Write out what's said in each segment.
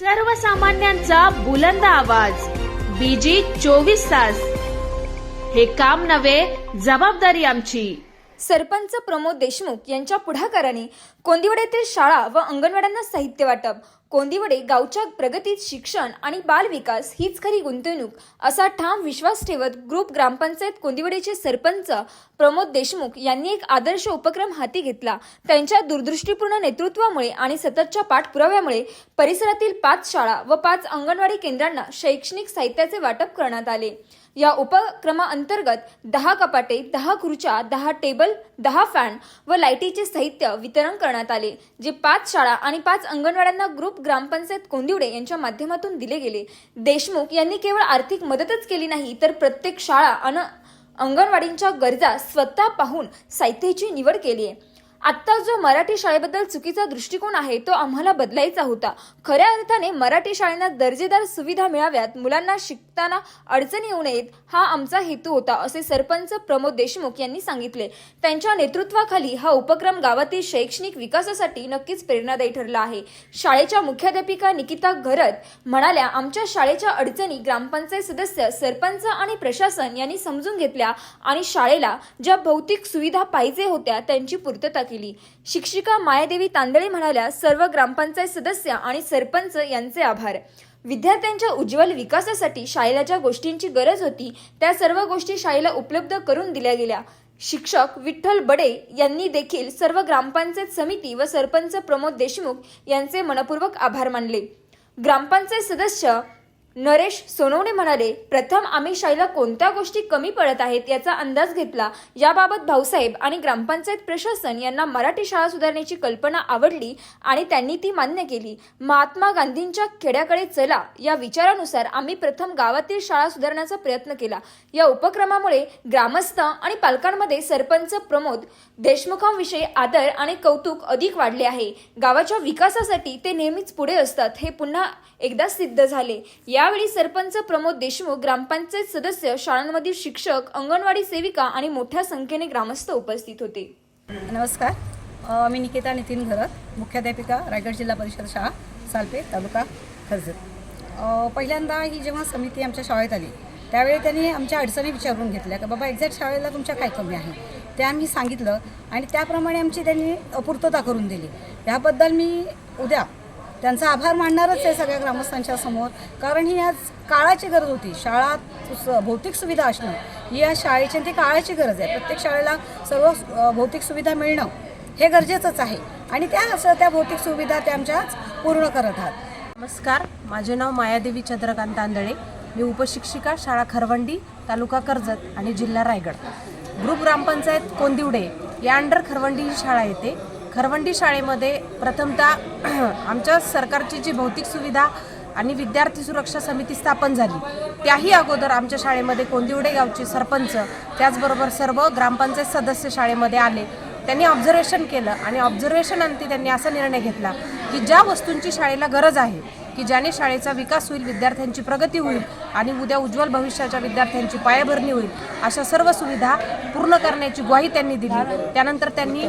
सर्वसामान्यांचा बुलंद आवाज. बीजी चोवीस तास. हे काम नव्हे जबाबदारी आमची. सरपंच प्रमोद देशमुख यांच्या पुढाकाराने कोंदिवडेतील शाळा व अंगणवाड्यांना साहित्य वाटप कोंदिवडे गावच्या प्रगतीत शिक्षण आणि बालविकास हीच खरी गुंतवणूक असा ठाम विश्वास ठेवत ग्रुप ग्रामपंचायत कोंदिवडेचे सरपंच प्रमोद देशमुख यांनी एक आदर्श उपक्रम हाती घेतला. त्यांच्या दूरदृष्टीपूर्ण नेतृत्वामुळे आणि सततच्या पाठपुराव्यामुळे परिसरातील पाच शाळा व पाच अंगणवाडी केंद्रांना शैक्षणिक साहित्याचे वाटप करण्यात आले. या उपक्रमाअंतर्गत दहा कपाटे दहा खुर्च्या दहा टेबल दहा फॅन व लाईटीचे साहित्य वितरण करण्यात आले जे पाच शाळा आणि पाच अंगणवाड्यांना ग्रुप ग्रामपंचायत कोंदिवडे यांच्या माध्यमातून दिले गेले. देशमुख यांनी केवळ आर्थिक मदतच केली नाही तर प्रत्येक शाळा अन अंगणवाडींच्या गरजा स्वतः पाहून साहित्याची निवड केली आहे. आत्ता जो मराठी शाळेबद्दल चुकीचा दृष्टिकोन आहे तो आम्हाला बदलायचा होता. खऱ्या अर्थाने मराठी शाळेंना दर्जेदार सुविधा मिळाव्यात मुलांना शिकताना अडचणी येऊ नयेत हा आमचा हेतू होता असे सरपंच प्रमोद देशमुख यांनी सांगितले. त्यांच्या नेतृत्वाखाली हा उपक्रम गावातील शैक्षणिक विकासासाठी नक्कीच प्रेरणादायी ठरला आहे. शाळेच्या मुख्याध्यापिका निकिता घरत म्हणाल्या आमच्या शाळेच्या अडचणी ग्रामपंचायत सदस्य सरपंच आणि प्रशासन यांनी समजून घेतल्या आणि शाळेला ज्या भौतिक सुविधा पाहिजे होत्या त्यांची पूर्तता केली. शिक्षिका मायादेवी तांदळे म्हणाल्या सर्व ग्रामपंचायत सदस्य आणि सरपंच यांचे आभार. विद्यार्थ्यांच्या उज्ज्वल विकासासाठी शाळेला ज्या गोष्टींची गरज होती त्या सर्व गोष्टी शाळेला उपलब्ध करून दिल्या गेल्या. शिक्षक विठ्ठल बडे यांनी देखील सर्व ग्रामपंचायत समिती व सरपंच प्रमोद देशमुख यांचे मनपूर्वक आभार मानले. ग्रामपंचायत सदस्य नरेश सोनवणे म्हणाले प्रथम आम्ही शाळेला कोणत्या गोष्टी कमी पडत आहेत याचा अंदाज घेतला. याबाबत भाऊसाहेब आणि ग्रामपंचायत प्रशासन यांना मराठी शाळा सुधारण्याची कल्पना आवडली आणि त्यांनी ती मान्य केली. महात्मा गांधींच्या खेड्याकडे चला या विचारानुसार आम्ही प्रथम गावातील शाळा सुधारण्याचा प्रयत्न केला. या उपक्रमामुळे ग्रामस्थ आणि पालकांमध्ये सरपंच प्रमोद देशमुखांविषयी आदर आणि कौतुक अधिक वाढले आहे. गावाच्या विकासासाठी ते नेहमीच पुढे असतात हे पुन्हा एकदा सिद्ध झाले. यावेळी सरपंच प्रमोद देशमुख ग्रामपंचायत सदस्य शाळांमधील शिक्षक अंगणवाडी सेविका आणि मोठ्या संख्येने ग्रामस्थ उपस्थित होते. नमस्कार. मी निकिता नितीन घरत मुख्याध्यापिका रायगड जिल्हा परिषद शाळा सालपे तालुका कर्जत पहिल्यांदा ही जेव्हा समिती आमच्या शाळेत आली त्यावेळी त्यांनी आमच्या अडचणी विचारून घेतल्या का बाबा एक्झॅक्ट शाळेला तुमच्या काय कमी आहे? ते आम्ही सांगितलं आणि त्याप्रमाणे आमची त्यांनी पूर्तता करून दिली. याबद्दल मी उद्या त्यांचा आभार मानणारच आहे सगळ्या ग्रामस्थांच्या समोर. कारण ही आज काळाची गरज होती. शाळा भौतिक सुविधा असणं ही या शाळेची आणि ती काळाची गरज आहे. प्रत्येक शाळेला सर्व भौतिक सुविधा मिळणं हे गरजेचंच आहे. आणि त्या असं त्या भौतिक सुविधा त्या आमच्या आज पूर्ण करत आहात. नमस्कार. माझे नाव मायादेवी चंद्रकांत तांदळे मी उपशिक्षिका शाळा खरवंडी तालुका कर्जत आणि जिल्हा रायगड. ग्रुप ग्रामपंचायत कोंदिवडे या अंडर खरवंडी ही शाळा येते. खरवंडी शाळेमध्ये प्रथमतः आमच्या सरकारची जी भौतिक सुविधा आणि विद्यार्थी सुरक्षा समिती स्थापन झाली त्याही अगोदर आमच्या शाळेमध्ये कोंदिवडे गावचे सरपंच त्याचबरोबर सर्व ग्रामपंचायत सदस्य शाळेमध्ये आले. त्यांनी ऑब्झर्वेशन केलं आणि ऑब्झर्वेशन अंती त्यांनी असा निर्णय घेतला की ज्या वस्तूंची शाळेला गरज आहे की ज्याने शाळेचा विकास होईल विद्यार्थ्यांची प्रगती होईल आणि उद्या उज्ज्वल भविष्याच्या विद्यार्थ्यांची पायाभरणी होईल अशा सर्व सुविधा पूर्ण करण्याची ग्वाही त्यांनी दिली. त्यानंतर त्यांनी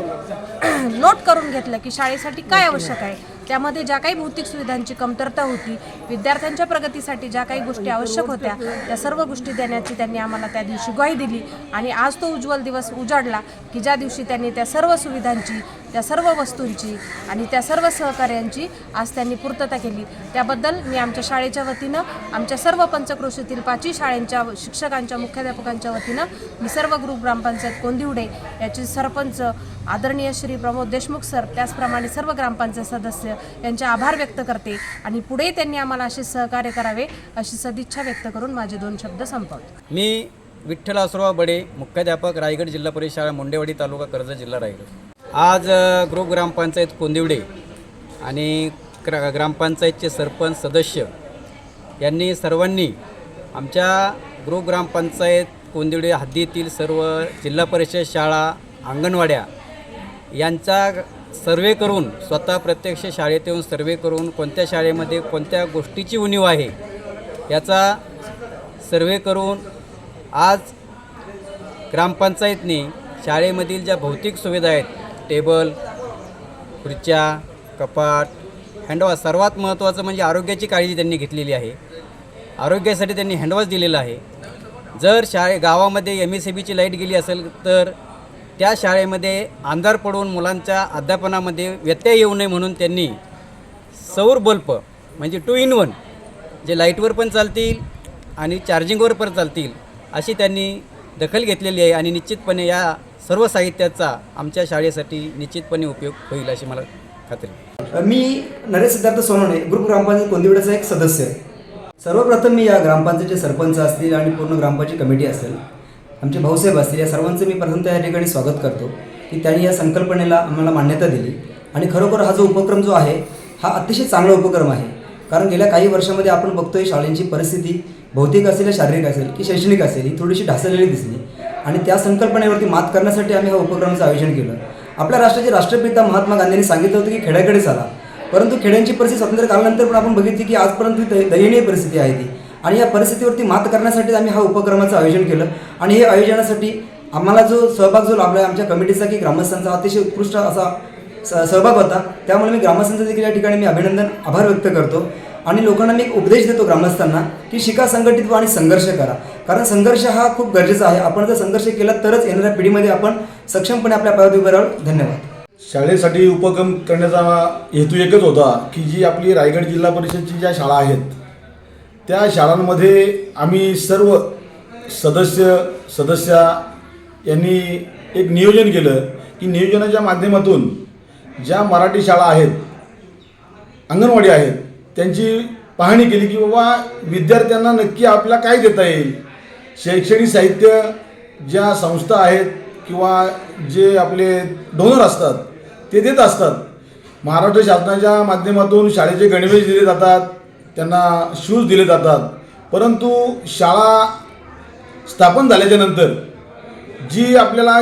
नोट करून घेतलं की शाळेसाठी काय आवश्यक आहे? त्यामध्ये ज्या काही भौतिक सुविधांची कमतरता होती विद्यार्थ्यांच्या प्रगतीसाठी ज्या काही गोष्टी आवश्यक होत्या त्या सर्व गोष्टी देण्याची त्यांनी आम्हाला त्या दिवशी ग्वाही दिली आणि आज तो उज्ज्वल दिवस उजाडला की ज्या दिवशी त्यांनी त्या सर्व सुविधांची त्या सर्व वस्तूंची आणि त्या सर्व सहकार्यांची आज त्यांनी पूर्तता केली. त्याबद्दल मी आमच्या शाळेच्या वतीनं आमच्या सर्व पंचक्रोशीतील पाचही शाळांच्या शिक्षकांच्या मुख्याध्यापकांच्या वतीनं मी सर्व ग्रुप ग्रामपंचायत कोंदिवडे याचे सरपंच आदरणीय श्री प्रमोद देशमुख सर त्याचप्रमाणे सर्व ग्रामपंचायत सदस्य यांचे आभार व्यक्त करते आणि पुढे त्यांनी आम्हाला असे सहकार्य करावे अशी सदिच्छा व्यक्त करून माझे दोन शब्द संपवते. मी विठ्ठल आसुराव बडे मुख्याध्यापक रायगड जिल्हा परिषद शाळा मुंडेवाडी तालुका कर्जत जिल्हा रायगड. आज ग्रुप ग्रामपंचायत कोंदिवडे आणि क्र ग्रामपंचायतचे सरपंच सदस्य यांनी सर्वांनी आमच्या ग्रुप ग्रामपंचायत कोंदिवडे हद्दीतील सर्व जिल्हा परिषद शाळा अंगणवाड्या यांचा सर्वे करून स्वतः प्रत्यक्ष शाळेत येऊन सर्वे करून कोणत्या शाळेमध्ये कोणत्या गोष्टीची उणीव आहे याचा सर्वे करून आज ग्रामपंचायतने शाळेमधील ज्या भौतिक सुविधा आहेत टेबल खुर्च्या कपाट हँडवॉश. सर्वात महत्त्वाचं म्हणजे आरोग्याची काळजी त्यांनी घेतलेली आहे. आरोग्यासाठी त्यांनी हँडवॉश दिलेला आहे. जर शाळे गावामध्ये एम एस सी बीची लाइट गेली असेल तर त्या शाळेमध्ये अंधार पडून मुलांच्या अध्यापनामध्ये व्यत्यय येऊ नये म्हणून त्यांनी सौर बल्ब म्हणजे टू इन वन जे लाईटवर पण चालतील आणि चार्जिंगवर पण चालतील अशी त्यांनी दखल घेतलेली आहे आणि निश्चितपणे या सर्व साहित्याचा आमच्या शाळेसाठी निश्चितपणे उपयोग होईल अशी मला खात्री मी नरेश सिद्धार्थ सोनवणे ग्रुप ग्रामपंचायत कोंदिवड्याचा एक सदस्य. आहे सर्वप्रथम मी या ग्रामपंचायतचे सरपंच असतील आणि पूर्ण ग्रामपंचायत कमिटी असेल. आमचे भाऊसाहेब असतील या सर्वांचं मी प्रथमतः या ठिकाणी स्वागत करतो की त्यांनी या संकल्पनेला आम्हाला मान्यता दिली. आणि खरोखर हा जो उपक्रम जो आहे हा अतिशय चांगला उपक्रम आहे. कारण गेल्या काही वर्षामध्ये आपण बघतोय शाळेंची परिस्थिती भौतिक असेल या शारीरिक असेल की शैक्षणिक असेल ही थोडीशी ढासळलेली दिसली. आणि त्या संकल्पनेवरती मात करण्यासाठी आम्ही हा उपक्रमाचं आयोजन केलं. आपल्या राष्ट्राचे राष्ट्रपिता महात्मा गांधींनी सांगितलं होतं की खेड्याकडे चाला. परंतु खेड्यांची परिस्थिती स्वातंत्र्य काळानंतर पण आपण बघितली की आजपर्यंत ती दयनीय परिस्थिती आहे ती. आणि या परिस्थितीवरती मात करण्यासाठी आम्ही हा उपक्रमाचं आयोजन केलं. आणि हे आयोजनासाठी आम्हाला जो सहभाग जो लाभला आमच्या कमिटीचा की ग्रामस्थांचा अतिशय उत्कृष्ट असा स- सहभाग होता. त्यामुळे मी ग्रामस्थांचं देखील या ठिकाणी मी अभिनंदन आभार व्यक्त करतो. आणि लोकांना मी एक उपदेश देतो ग्रामस्थांना की शिका संघटित व्हा आणि संघर्ष करा. कारण संघर्ष हा खूप गरजेचा आहे. आपण जर संघर्ष केला तरच येणाऱ्या पिढीमध्ये आपण सक्षमपणे आपल्या पायावर उभे राहू. धन्यवाद. शाळेसाठी उपक्रम करण्याचा हेतू एकच होता की जी आपली रायगड जिल्हा परिषदची ज्या शाळा आहेत त्या शाळांमध्ये आम्ही सर्व सदस्य सदस्या यांनी एक नियोजन केलं की नियोजनाच्या माध्यमातून ज्या मराठी शाळा आहेत अंगणवाडी आहेत त्यांची पाहणी केली की बाबा विद्यार्थ्यांना नक्की आपला काय देता येईल? शैक्षणिक साहित्य ज्या संस्था आहेत किंवा जे आपले डोनर असतात ते देत असतात. महाराष्ट्र शासनाच्या माध्यमातून शाळेचे गणवेश दिले जातात त्यांना शूज दिले जातात. परंतु शाळा स्थापन झाल्याच्यानंतर जी आपल्याला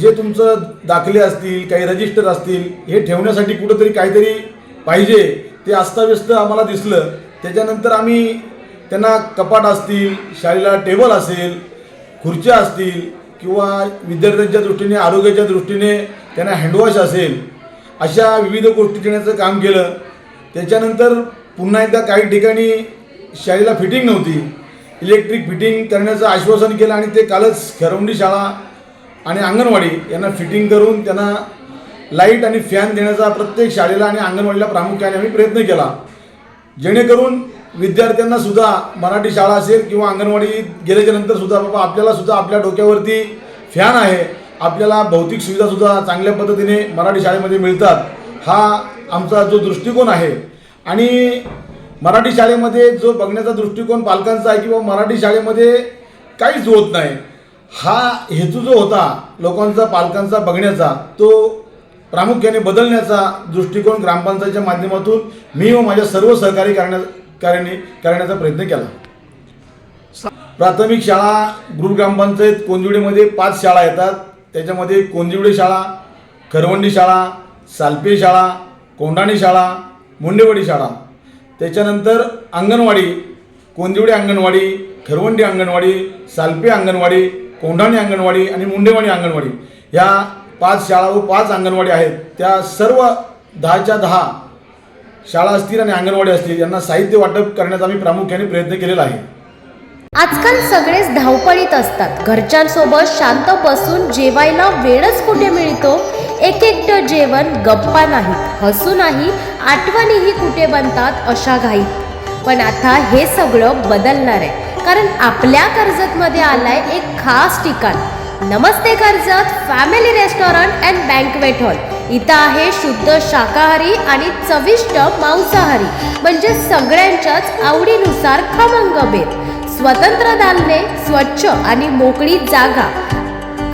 जे तुमचं दाखले असतील काही रजिस्टर असतील हे ठेवण्यासाठी कुठंतरी काहीतरी पाहिजे ते अस्ताव्यस्त आम्हाला दिसलं. त्याच्यानंतर आम्ही त्यांना कपाट असतील शाळेला टेबल असेल खुर्च्या असतील किंवा विद्यार्थ्यांच्या दृष्टीने आरोग्याच्या दृष्टीने त्यांना हँडवॉश असेल अशा विविध गोष्टी देण्याचं काम केलं. त्याच्यानंतर पुन्हा एकदा काही ठिकाणी शाळेला फिटिंग नव्हती. इलेक्ट्रिक फिटिंग करण्याचं आश्वासन केलं आणि ते कालच खरवंडी शाळा आणि अंगणवाडी यांना फिटिंग करून त्यांना लाइट आणि फॅन देण्याचा प्रत्येक शाळेला आणि अंगणवाडीला प्रामुख्याने आम्ही प्रयत्न केला. जेणेकरून विद्यार्थ्यांना सुद्धा मराठी शाळा असेल किंवा अंगणवाडी गेल्याच्यानंतर सुद्धा बाबा आपल्याला सुद्धा आपल्या डोक्यावरती फॅन आहे आपल्याला भौतिक सुविधासुद्धा चांगल्या पद्धतीने मराठी शाळेमध्ये मिळतात हा आमचा जो दृष्टिकोन आहे. आणि मराठी शाळेमध्ये जो बघण्याचा दृष्टिकोन पालकांचा आहे किंवा मराठी शाळेमध्ये काहीच होत नाही हा हेतू जो होता लोकांचा पालकांचा बघण्याचा तो प्रामुख्याने बदलण्याचा दृष्टिकोन ग्रामपंचायतच्या माध्यमातून मी व माझ्या सर्व सहकारी करण्या कार्याने करण्याचा प्रयत्न केला. प्राथमिक शाळा गृह ग्रामपंचायत कोंदिवडेमध्ये पाच शाळा येतात. त्याच्यामध्ये कोंदिवडे शाळा खरवंडी शाळा सालपे शाळा कोंडाणी शाळा मुंडेवाडी शाळा. त्याच्यानंतर अंगणवाडी कोंदिवडे अंगणवाडी खरवंडी अंगणवाडी सालपे अंगणवाडी कोंढाणी अंगणवाडी आणि मुंडेवाडी अंगणवाडी. ह्या पाच शाळा व पाच अंगणवाडी आहेत. त्या सर्व दहाच्या दहा शाळा असतील आणि अंगणवाडी असतील यांना साहित्य वाटप करण्याचा आम्ही प्रामुख्याने प्रयत्न केलेला आहे. आजकाल सगळेच धावपळीत असतात. घरच्यांसोबत शांत बसून जेवायला वेळच कुठे मिळतो? एक एकटं जेवण गप्पा नाही हसू नाही आठवणीही कुठे बनतात अशा घाईत. पण आता हे सगळं बदलणार आहे. कारण आपल्या कर्जतमध्ये आलाय एक खास ठिकाण. Namaste Karjat family restaurant and banquet hall इथं आहे शुद्ध शाकाहारी आणि चविष्ट मांसाहारी. म्हणजे सगळ्यांच्याच आवडीनुसार खमंग बेत. स्वतंत्र दालने स्वच्छ आणि मोकळी जागा.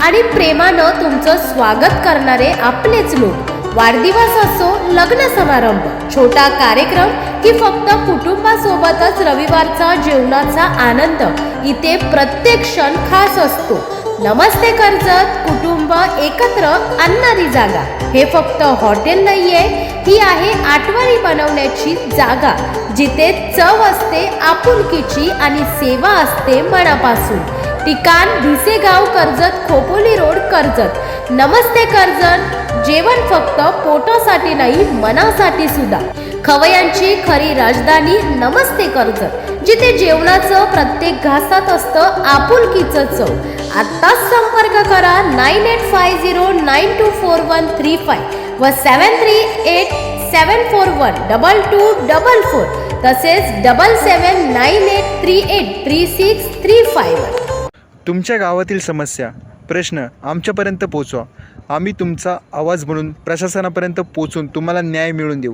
आणि प्रेमानं तुमचं स्वागत करणारे आपलेच लोक. वाढदिवस असो लग्न समारंभ छोटा कार्यक्रम की फक्त कुटुंबासोबतच रविवारचा जेवणाचा आनंद इथे प्रत्येक क्षण खास असतो. नमस्ते कर्जत कुटुंब एकत्र आणणारी जागा. हे फक्त हॉटेल नाहीये ही आहे आठवणी बनवण्याची जागा जिथे चव असते आपुलकीची आणि सेवा असते मनापासून. ठिकाण भिसेगाव कर्जत खोपोली रोड कर्जत. नमस्ते कर्जत जेवण फक्त पोटासाठी नाही मनासाठी सुद्धा. खवयांची खरी राजधानी नमस्ते कर्जत. जिथे जेवणाचं प्रत्येक घासात असतं आपुलकीचं चव. आत्ताच संपर्क करा nine eight five zero nine two four one three five व seven three eight seven four one double two double four तसेच double seven nine eight three eight three six three five तुमच्या गावातील समस्या प्रश्न आमच्यापर्यंत पोचवा. आम्ही तुमचा आवाज म्हणून प्रशासनापर्यंत पोचून तुम्हाला न्याय मिळवून देऊ.